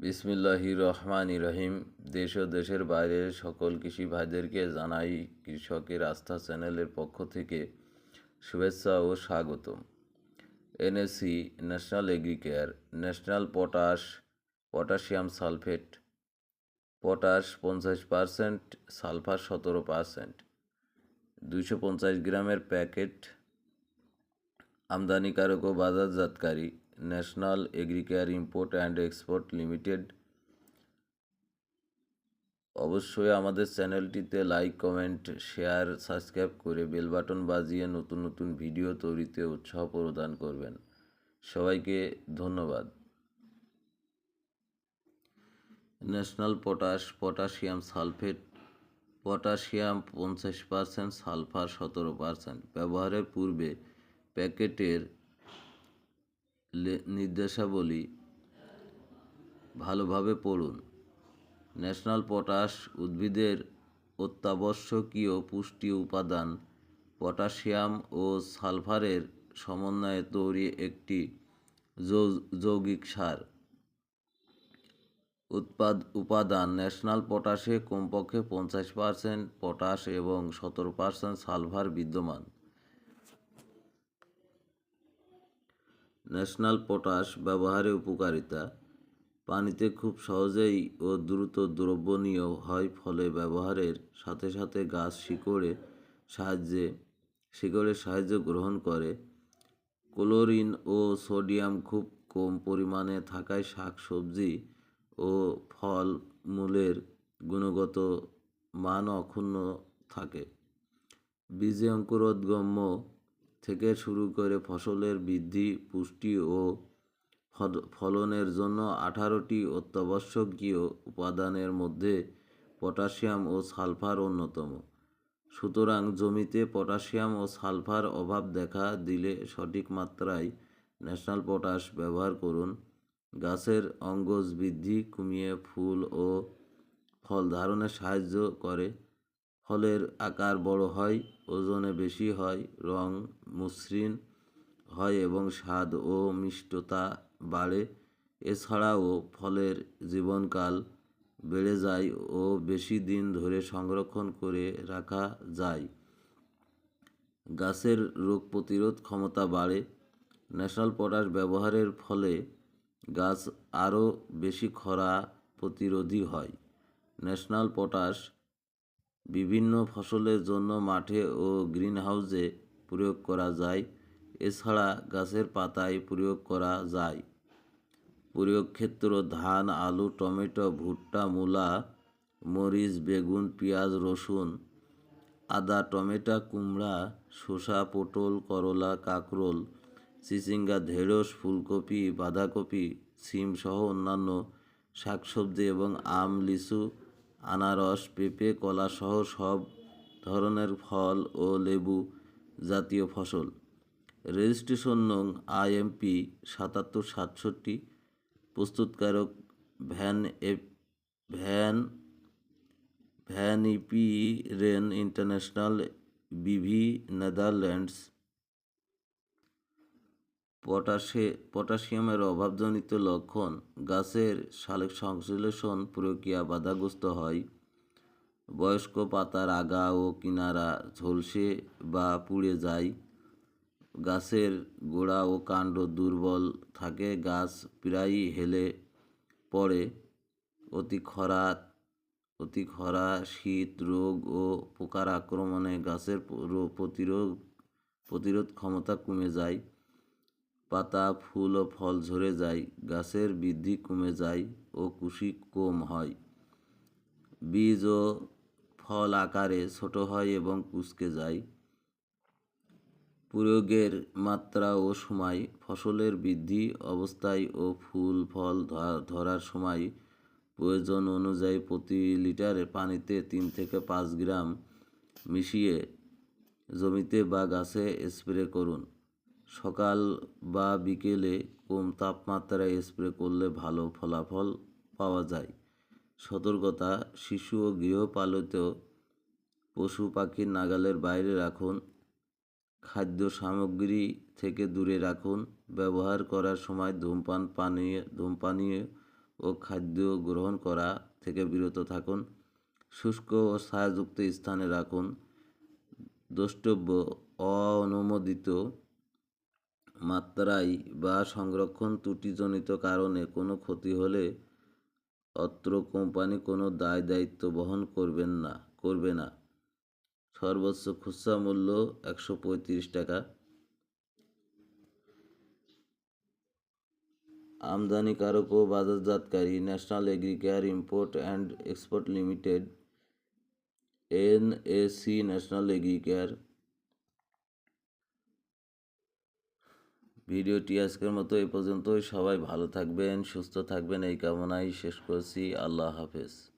বিসমিল্লাহি রহমান রহিম দেশ ও দেশের বাইরের সকল কৃষি ভাইদেরকে জানাই কৃষকের আস্থা চ্যানেলের পক্ষ থেকে শুভেচ্ছা ও স্বাগতম। NSC, National Agricare, National Potash, potassium sulphate, potash পঞ্চাশ পারসেন্ট, সালফার সতেরো পারসেন্ট। দুইশো পঞ্চাশ গ্রামের প্যাকেট আমদানিকারক ও বাজারজাতকারী National Agricare Import and Export Limited অবশ্যই আমাদের চ্যানেলটিতে লাইক কমেন্ট শেয়ার সাবস্ক্রাইব করে বেল বাটন বাজিয়ে নতুন নতুন ভিডিও তৈরিতে উৎসাহ প্রদান করবেন। সবাইকে ধন্যবাদ। National Potash potassium sulphate potassium পঞ্চাশ পার্সেন্ট সালফার সতেরো পার্সেন্ট ব্যবহারের পূর্বে প্যাকেটের নির্দেশাবলী ভালোভাবে পড়ুন। ন্যাশনাল পটাশ উদ্ভিদের অত্যাবশ্যকীয় পুষ্টি উপাদান পটাশিয়াম ও সালফারের সমন্বয়ে তৈরি একটি যৌগিক সার। উৎপাদ, উপাদান ন্যাশনাল পটাশে কমপক্ষে পঞ্চাশ পার্সেন্ট পটাশ এবং সতেরো পার্সেন্ট সালফার বিদ্যমান। ন্যাশনাল পটাশ ব্যবহারে উপকারিতা। পানিতে খুব সহজেই ও দ্রুত দ্রবণীয় হয় ফলে ব্যবহারের সাথে সাথে গাছ শিকড়ে সাহায্যে, শিকড়ের সাহায্য গ্রহণ করে। ক্লোরিন ও সোডিয়াম খুব কম পরিমাণে থাকায় শাক সবজি ও ফল গুণগত মান অক্ষুণ্ণ থাকে। বীজে অঙ্কুরোদ্গম্য থেকে শুরু করে ফসলের বৃদ্ধি, পুষ্টি ও ফলনের জন্য আঠারোটি অত্যাবশ্যকীয় উপাদানের মধ্যে পটাশিয়াম ও সালফার অন্যতম। সুতরাং জমিতে পটাশিয়াম ও সালফার অভাব দেখা দিলে সঠিক মাত্রায় ন্যাশনাল পটাশ ব্যবহার করুন। গাছের অঙ্গজ বৃদ্ধি কমিয়ে ফুল ও ফল ধারণে সাহায্য করে। ফলের আকার বড় হয়, ওজনে বেশি হয়, রং মসৃণ হয় এবং স্বাদ ও মিষ্টতা বাড়ে। এছাড়াও ফলের জীবনকাল বেড়ে যায় ও বেশি দিন ধরে সংরক্ষণ করে রাখা যায়। গাছের রোগ প্রতিরোধ ক্ষমতা বাড়ে। ন্যাশনাল পটাশ ব্যবহারের ফলে গাছ আরও বেশি খরা প্রতিরোধী হয়। ন্যাশনাল পটাশ বিভিন্ন ফসলের জন্য মাঠে ও গ্রিনহাউসে প্রয়োগ করা যায়। এছাড়া গাছের পাতায় প্রয়োগ করা যায়। প্রয়োগ ক্ষেত্র ধান, আলু, টমেটো, ভুট্টা, মূলা, মরিচ, বেগুন, পেঁয়াজ, রসুন, আদা, টমেটো, কুমড়া, শসা, পটল, করলা, কাকরোল, চিচিঙ্গা, ঢেঁড়স, ফুলকপি, বাঁধাকপি, সিম সহ অন্যান্য শাকসবজি এবং আম, লিচু আনারস, পেঁপে, কলা সহ সব ধরনের ফল ও লেবু জাতীয় ফসল। রেজিস্ট্রেশন নং আইএমপি সাতাত্তর সাতষট্টি, প্রস্তুতকারক Van Van Van Iperen International BV Netherlands. পটাশে পটাশিয়ামের অভাবজনিত লক্ষণ গাছের সালোক সংশ্লেষণ প্রক্রিয়া বাধাগ্রস্ত হয়। বয়স্ক পাতার আগা ও কিনারা ঝলসে বা পুড়ে যায়। গাছের গোড়া ও কাণ্ড দুর্বল থাকে, গাছ প্রায়ই হেলে পড়ে। অতি খরা অতি খরা, শীত, রোগ ও পোকার আক্রমণে গাছের প্রতিরোধ প্রতিরোধ ক্ষমতা কমে যায়। পাতা, ফুল ও ফল ঝরে যায়, গাছের বৃদ্ধি কমে যায় ও কুশি কম হয়। বীজ ও ফল আকারে ছোট হয় এবং কুঁচকে যায়। প্রয়োগের মাত্রা ও সময়, ফসলের বৃদ্ধি অবস্থায় ও ফুল, ফল ধরা- ধরার সময় প্রয়োজন অনুযায়ী প্রতি লিটার পানিতে তিন থেকে পাঁচ গ্রাম মিশিয়ে জমিতে বা গাছে স্প্রে করুন। সকাল বা বিকেলে কম তাপমাত্রায় স্প্রে করলে ভালো ফলাফল পাওয়া যায়। সতর্কতা, শিশু ও গৃহপালিত পশু পাখির নাগালের বাইরে রাখুন। খাদ্য সামগ্রী থেকে দূরে রাখুন। ব্যবহার করার সময় ধূমপান পানীয়, ধূমপানীয় ও খাদ্য গ্রহণ করা থেকে বিরত থাকুন। শুষ্ক ও ছায়াযুক্ত স্থানে রাখুন। দ্রষ্টব্য অননুমোদিত মাত্রায় বা সংরক্ষণ ত্রুটিজনিত কারণে কোনো ক্ষতি হলে অত্র কোম্পানি কোনো দায় দায়িত্ব বহন করবেন না, করবে না। সর্বোচ্চ খুচরা মূল্য একশো পঁয়ত্রিশ টাকা। আমদানিকারক ও বাজারজাতকারী National Agricare Import and Export Limited NAC National Agricare ভিডিওটি আজকের মতো এ পর্যন্তই। সবাই ভালো থাকবেন, সুস্থ থাকবেন, এই কামনাই শেষ করছি। আল্লাহ হাফেজ।